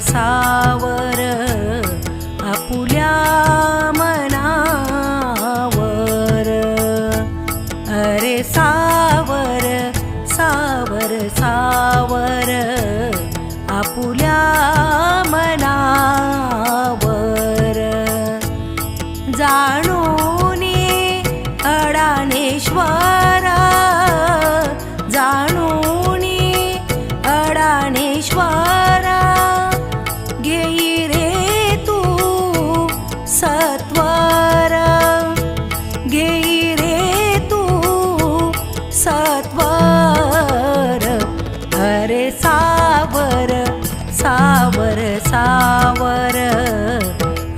सावर आपुल्या मनावर. अरे सावर सावर सावर आपुल्या मनावर. जाणूनी अडानेश्वर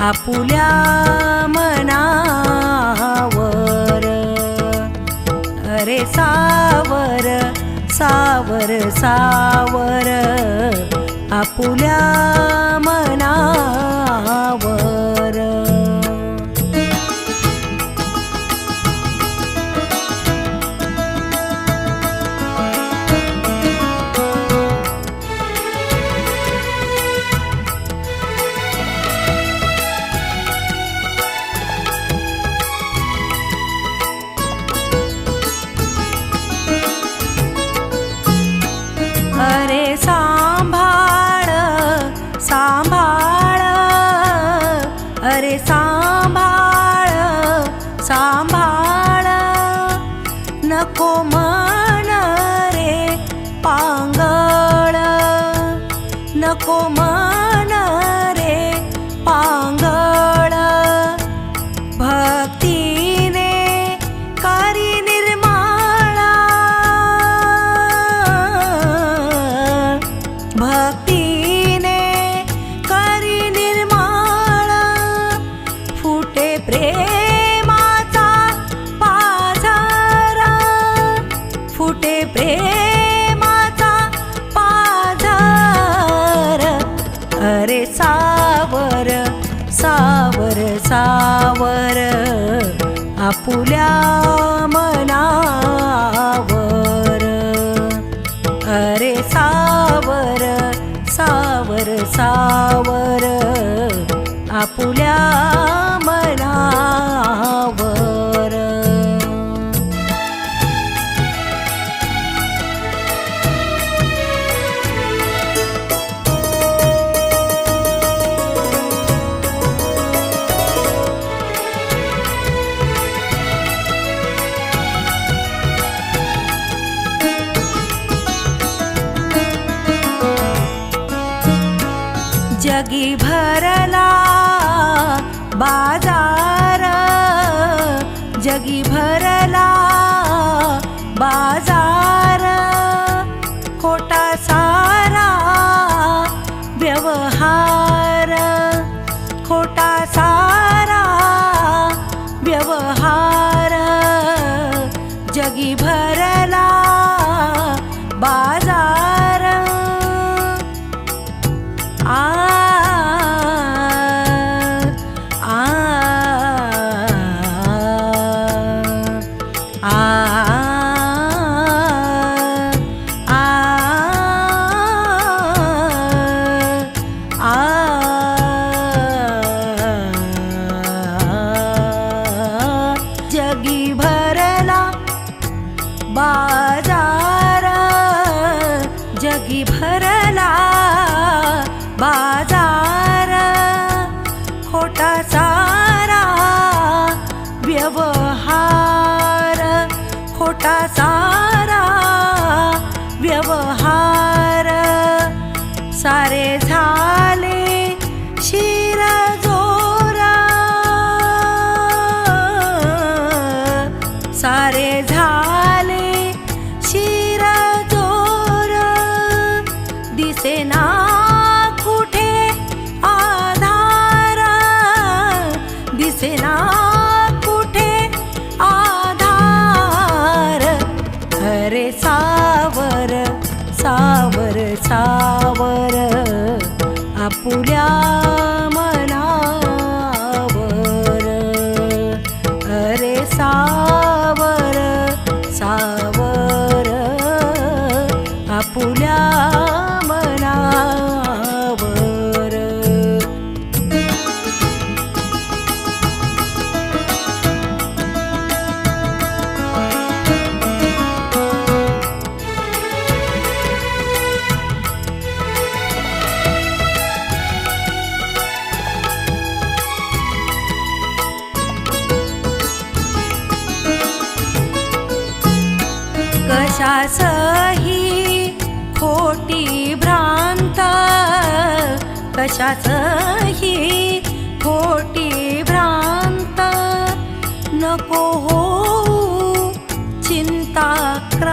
आपुल्या मनावर. अरे सावर सावर सावर. आपुल्या नको मन रे पांगळ नको मन आपुल्या मनावर. अरे सावर सावर सावर. आपुल्या जगी भरला बाजार जगी भरला बाजार. खोटा सारा व्यवहार सारे झाले शिर जोर. दिसेना कुठे आधार. दिसेना कुठे आधार. अरे सावर सावर सावर. आपुल्या कशाचही खोटी भ्रांत कशाचही खोटी भ्रांत नको हो चिंताक्रांत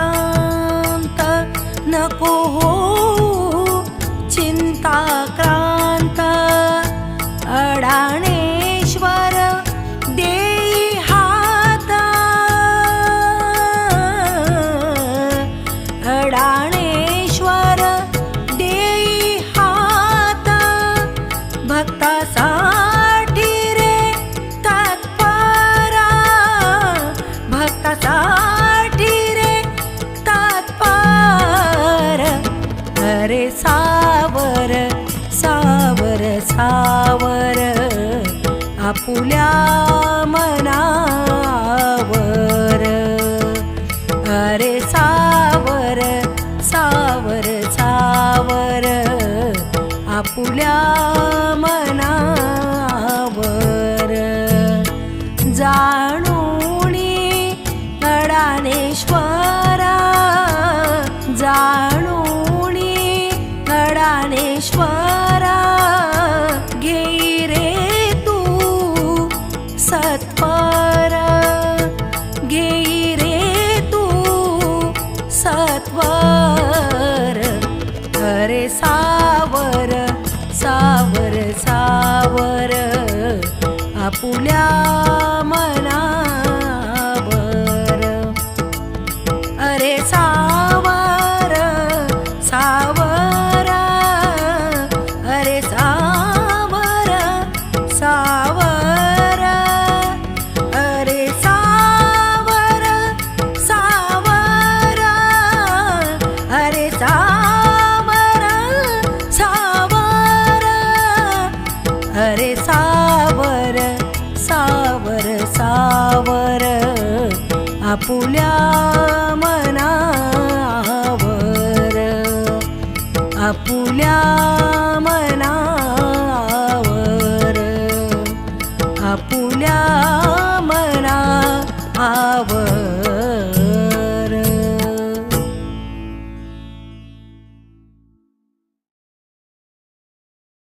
अरे सावर सावर सावर आपुल्या मनावर. अरे सावर सावर सावर आपुल्या मनावर. ज्ञानेश्वरा घेई रे तू सत्वारा घेई रे तू सत्वार. अरे सावर सावर सावर आपुल्या मना आपुल्या मनावर